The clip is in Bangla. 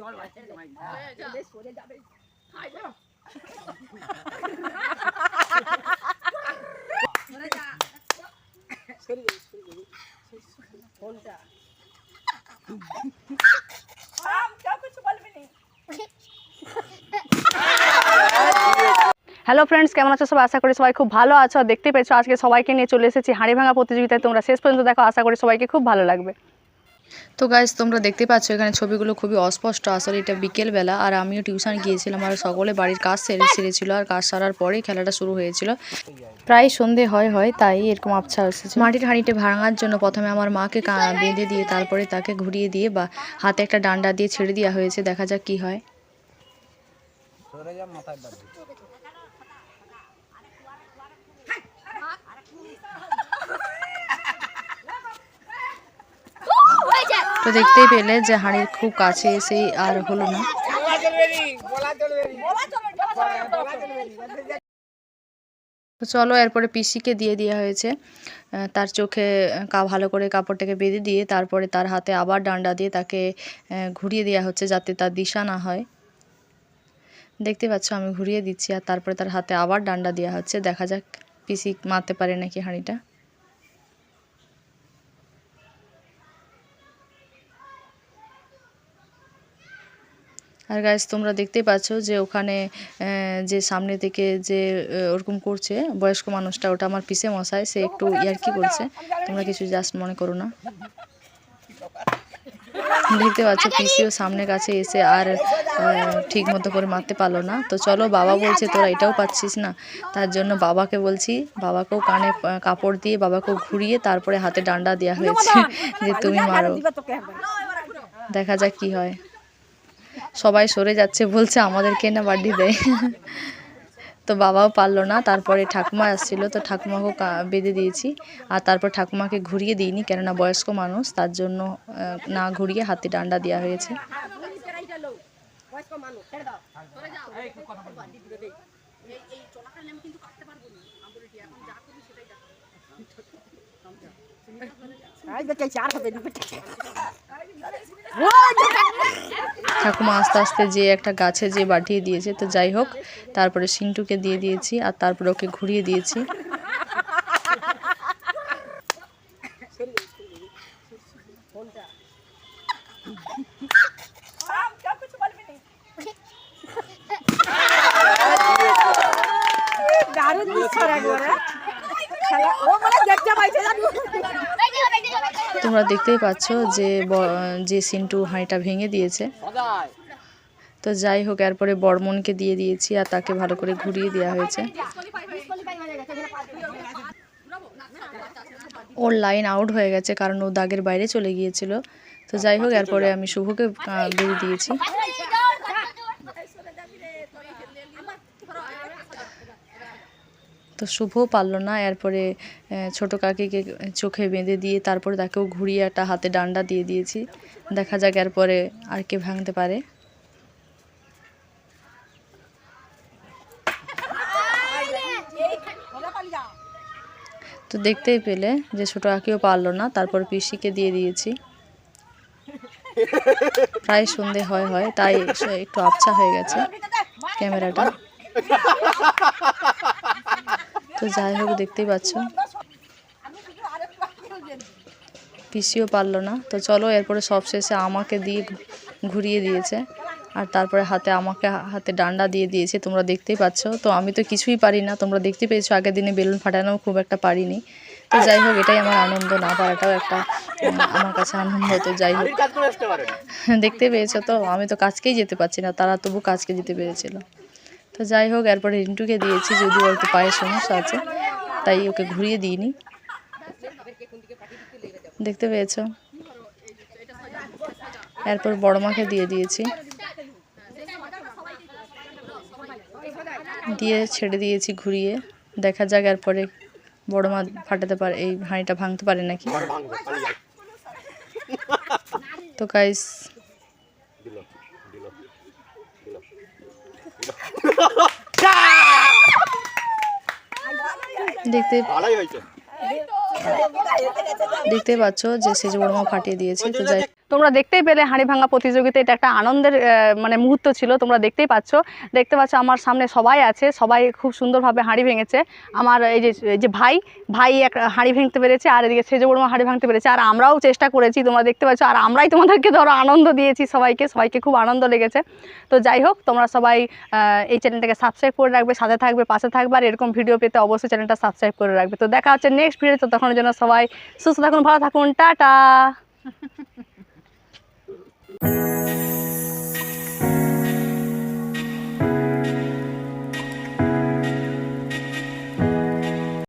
জল হ্যালো ফ্রেন্ডস কেমন আছো সবাই? আশা করি সবাই খুব ভালো আছো। দেখতে পেয়েছ, আজকে সবাইকে নিয়ে চলে এসেছি হাঁড়ি ভাঙা প্রতিযোগিতায়। তোমরা শেষ পর্যন্ত দেখো, আশা করি সবাইকে খুব ভালো লাগবে। তো গাইজ তোমরা দেখতে পাচ্ছ, এখানে ছবিগুলো খুবই অস্পষ্ট। আসলে এটা বিকেলবেলা, আর আমিও টিউশন গিয়েছিলাম, আর সকলে বাড়ির কাজ সেরে সেরেছিল আর কাজ সারার পরেই খেলাটা শুরু হয়েছিল। প্রায় সন্ধে হয় হয়, তাই এরকম আবছা এসেছে। মাটির হাঁড়িটা ভাঙার জন্য প্রথমে আমার মাকে বেঁধে দিয়ে, তারপরে তাকে ঘুরিয়ে দিয়ে বা হাতে একটা ডান্ডা দিয়ে ছেড়ে দেওয়া হয়েছে, দেখা যাক কি হয়। মাথায় তো দেখতেই পেলে যে হাঁড়ির খুব কাছে এসেই আর হলো না। চলো এরপরে পিসিকে দিয়ে দেওয়া হয়েছে। তার চোখে কা ভালো করে কাপড়টাকে বেঁধে দিয়ে তারপরে তার হাতে আবার ডান্ডা দিয়ে তাকে ঘুরিয়ে দেওয়া হচ্ছে যাতে তার দিশা না হয়। দেখতে পাচ্ছ আমি ঘুরিয়ে দিচ্ছি আর তারপরে তার হাতে আবার ডান্ডা দেওয়া হচ্ছে। দেখা যাক পিসি মারতে পারে নাকি হাঁড়িটা। আর গাইজ তোমরা দেখতেই পাচ্ছ যে ওখানে যে সামনে থেকে যে ওরকম করছে বয়স্ক মানুষটা ওটা আমার পিসে মশাই সে একটু ইয়ার্কি করছে তোমরা কিছু জাস্ট মনে করো না। দেখতে পাচ্ছ পিসিও সামনে কাছে এসে আর ঠিক মতো করে মারতে পারল না। তো চলো বাবা বলছে তোরা এটাও পাচ্ছিস না? তার জন্য বাবাকে বলছি বাবাকেও কানে কাপড় দিয়ে বাবাকেও ঘুরিয়ে তারপরে হাতে ডান্ডা দেওয়া হয়েছে যে তুমি মারো। দেখা যাক কি হয়। সবাই সরে যাচ্ছে, বলছে আমাদেরকে না বাড়ি দেয় তো বাবাও পারল না, তারপরে ঠাকুমা আসছিল, তো ঠাকুমাকেও বেঁধে দিয়েছি। আর তারপর ঠাকুমাকে ঘুরিয়ে দিইনি, কেননা বয়স্ক মানুষ, তার জন্য না ঘুরিয়ে হাতে ডান্ডা দেওয়া হয়েছে। চার হবে ঠাকুমা আস্তে আস্তে যে একটা গাছে যে বাটিয়ে দিয়েছে, তো যাই হোক, তারপরে সিন্টুকে দিয়ে দিয়েছি আর তারপরে ওকে ঘুরিয়ে দিয়েছি। দারুণ ও বলে দেখতে পাইছে তোমরা দেখতেই পাচ্ছ যে যে সিন্টু হাঁড়িটা ভেঙে দিয়েছে। তো যাই হোক, এরপরে বর্মনকে দিয়ে দিয়েছি আর তাকে ভালো করে ঘুরিয়ে দেওয়া হয়েছে। ওর লাইন আউট হয়ে গেছে কারণ ও দাগের বাইরে চলে গিয়েছিল। তো যাই হোক, এরপরে আমি শুভকে দিয়ে দিয়েছি। তো শুভও পারল না। এরপরে ছোট কাকিকে চোখে বেঁধে দিয়ে তারপরে তাকেও ঘুরিয়ে একটা হাতে ডান্ডা দিয়ে দিয়েছি। দেখা যাক এরপরে আর কে ভাঙতে পারে। তো দেখতেই পেলে যে ছোট কাকিও পারল না। তারপর পিসিকে দিয়ে দিয়েছি। প্রায় সন্ধে হয় হয়, তাই একটু আবছা হয়ে গেছে ক্যামেরাটা। তো যাই হোক দেখতেই পাচ্ছ। পিসিও পারল না। তো চলো এরপরে সবশেষে আমাকে দিয়ে ঘুরিয়ে দিয়েছে। আর তারপরে হাতে আমাকে হাতে ডান্ডা দিয়ে দিয়েছে তোমরা দেখতেই পাচ্ছ। তো আমি তো কিছুই পারি না তোমরা দেখতে পেয়েছ আগের দিনে বেলুন ফাটানো খুব একটা পারিনি। তো যাই হোক এটাই আমার আনন্দ না পারাটাও একটা আমার কাছে আনন্দ। তো যাই হোক। দেখতে পেয়েছ তো? আমি তো কাজকেই যেতে পারছি না তারা তবু কাজকে যেতে পেরেছিল। তো যাই হোক, এরপরে রিন্টুকে দিয়েছি, যদিও ওর একটু পায়ের সমস্যা আছে, তাই ওকে ঘুরিয়ে দিইনি। দেখতে পেয়েছ? এরপর বড় মাকে দিয়ে দিয়েছি। দিয়ে ছেড়ে দিয়েছি ঘুরিয়ে। দেখা যাক এরপরে বড় মা ফাটাতে পারে, এই হাঁড়িটা ভাঙতে পারে নাকি। তো দিল দেখতে দেখতে পাচ্ছ যে সেজ বড়মা ফাটিয়ে দিয়েছে। তো যাই তোমরা দেখতেই পেলে হাঁড়ি ভাঙা প্রতিযোগিতা, এটা একটা আনন্দের মানে মুহূর্ত ছিল, তোমরা দেখতেই পাচ্ছ। দেখতে পাচ্ছ আমার সামনে সবাই আছে, সবাই খুব সুন্দরভাবে হাঁড়ি ভেঙেছে। আমার এই যে যে ভাই ভাই এক হাঁড়ি ভাঙতে পেরেছে, আর এদিকে সেজে বড়মা হাঁড়ি ভাঙতে পেরেছে, আর আমরাও চেষ্টা করেছি, তোমরা দেখতে পাচ্ছ, আর আমরাই তোমাদেরকে ধরো আনন্দ দিয়েছি সবাইকে সবাইকে খুব আনন্দ লেগেছে। তো যাই হোক, তোমরা সবাই এই চ্যানেলটাকে সাবস্ক্রাইব করে রাখবে, সাথে থাকবে, পাশে থাকবে, আর এরকম ভিডিও পেতে অবশ্যই চ্যানেলটা সাবস্ক্রাইব করে রাখবে। তো দেখা হচ্ছে নেক্সট ভিডিও তো তখন জন্য সবাই সুস্থ থাকুন, ভালো থাকুন, টাটা! Música